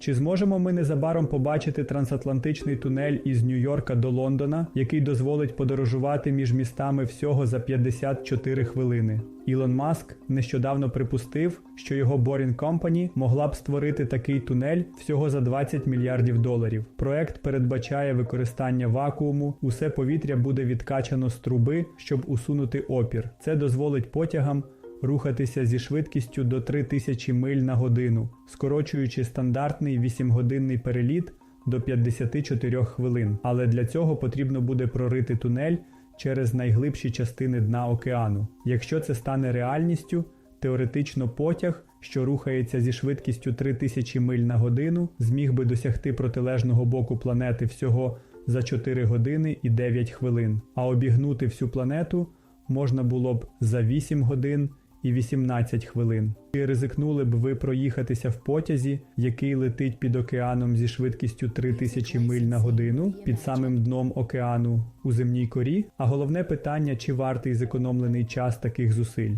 Чи зможемо ми незабаром побачити трансатлантичний тунель із Нью-Йорка до Лондона, який дозволить подорожувати між містами всього за 54 хвилини? Ілон Маск нещодавно припустив, що його Boring Company могла б створити такий тунель всього за 20 мільярдів доларів. Проект передбачає використання вакууму, усе повітря буде відкачано з труби, щоб усунути опір. Це дозволить потягам рухатися зі швидкістю до 3000 миль на годину, скорочуючи стандартний 8-годинний переліт до 54 хвилин. Але для цього потрібно буде прорити тунель через найглибші частини дна океану. Якщо це стане реальністю, теоретично потяг, що рухається зі швидкістю 3000 миль на годину, зміг би досягти протилежного боку планети всього за 4 години і 9 хвилин, а обігнути всю планету можна було б за 8 годин і 18 хвилин. Чи ризикнули б ви проїхатися в потязі, який летить під океаном зі швидкістю 3000 миль на годину під самим дном океану у земній корі? А головне питання, чи вартий зекономлений час таких зусиль?